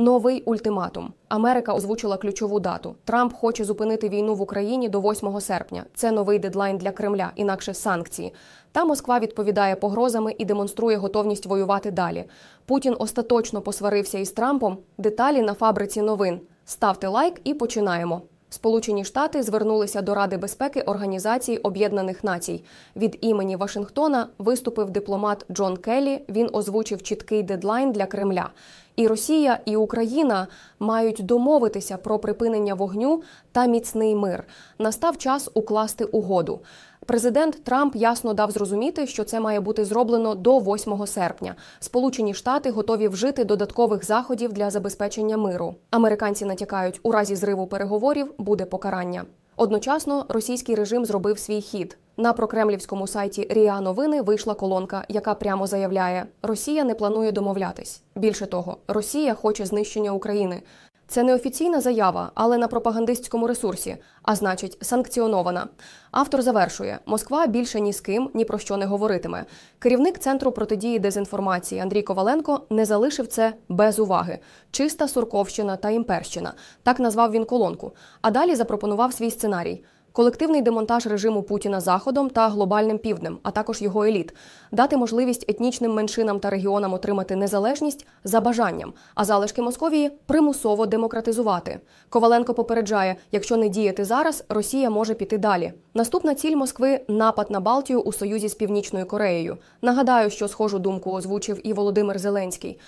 Новий ультиматум. Америка озвучила ключову дату. Трамп хоче зупинити війну в Україні до 8 серпня. Це новий дедлайн для Кремля, інакше санкції. Та Москва відповідає погрозами і демонструє готовність воювати далі. Путін остаточно посварився із Трампом. Деталі на фабриці новин. Ставте лайк і починаємо. Сполучені Штати звернулися до Ради безпеки Організації Об'єднаних Націй. Від імені Вашингтона виступив дипломат Джон Келлі. Він озвучив чіткий дедлайн для Кремля. І Росія, і Україна мають домовитися про припинення вогню та міцний мир. Настав час укласти угоду. Президент Трамп ясно дав зрозуміти, що це має бути зроблено до 8 серпня. Сполучені Штати готові вжити додаткових заходів для забезпечення миру. Американці натякають, у разі зриву переговорів буде покарання. Одночасно російський режим зробив свій хід. На прокремлівському сайті Ріа Новини вийшла колонка, яка прямо заявляє: Росія не планує домовлятись. Більше того, Росія хоче знищення України. Це не офіційна заява, але на пропагандистському ресурсі, а значить, санкціонована. Автор завершує: Москва більше ні з ким ні про що не говоритиме. Керівник центру протидії дезінформації Андрій Коваленко не залишив це без уваги. Чиста сурковщина та імперщина. Так назвав він колонку. А далі запропонував свій сценарій. Колективний демонтаж режиму Путіна Заходом та глобальним півднем, а також його еліт, дати можливість етнічним меншинам та регіонам отримати незалежність за бажанням, а залишки Московії примусово демократизувати. Коваленко попереджає, якщо не діяти зараз, Росія може піти далі. Наступна ціль Москви напад на Балтію у союзі з Північною Кореєю. Нагадаю, що схожу думку озвучив і Володимир Зеленський.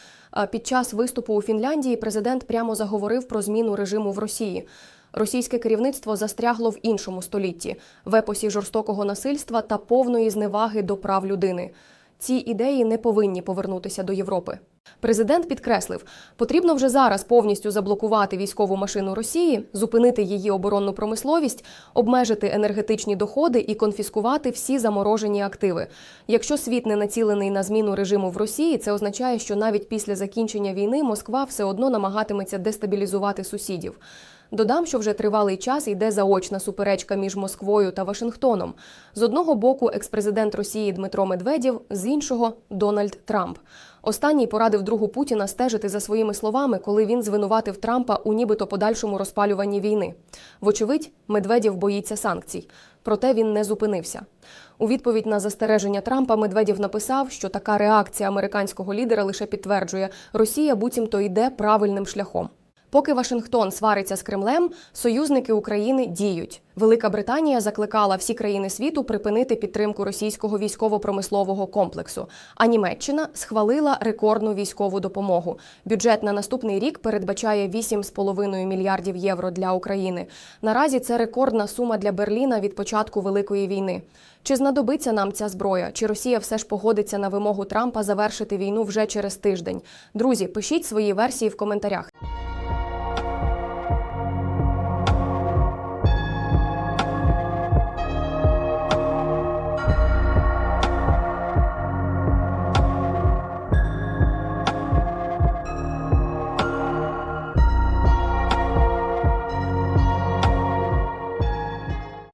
Під час виступу у Фінляндії президент прямо заговорив про зміну режиму в Росії. Російське керівництво застрягло в іншому столітті в епосі жорстокого насильства та повної зневаги до прав людини. Ці ідеї не повинні повернутися до Європи. Президент підкреслив, потрібно вже зараз повністю заблокувати військову машину Росії, зупинити її оборонну промисловість, обмежити енергетичні доходи і конфіскувати всі заморожені активи. Якщо світ не націлений на зміну режиму в Росії, це означає, що навіть після закінчення війни Москва все одно намагатиметься дестабілізувати сусідів. Додам, що вже тривалий час йде заочна суперечка між Москвою та Вашингтоном. З одного боку, експрезидент Росії Дмитро Медведєв, з іншого Дональд Трамп. Останній порадив другу Путіна стежити за своїми словами, коли він звинуватив Трампа у нібито подальшому розпалюванні війни. Вочевидь, Медведєв боїться санкцій. Проте він не зупинився. У відповідь на застереження Трампа Медведєв написав, що така реакція американського лідера лише підтверджує, Росія буцімто йде правильним шляхом. Поки Вашингтон свариться з Кремлем, союзники України діють. Велика Британія закликала всі країни світу припинити підтримку російського військово-промислового комплексу. А Німеччина схвалила рекордну військову допомогу. Бюджет на наступний рік передбачає 8,5 мільярдів євро для України. Наразі це рекордна сума для Берліна від початку великої війни. Чи знадобиться нам ця зброя? Чи Росія все ж погодиться на вимогу Трампа завершити війну вже через тиждень? Друзі, пишіть свої версії в коментарях.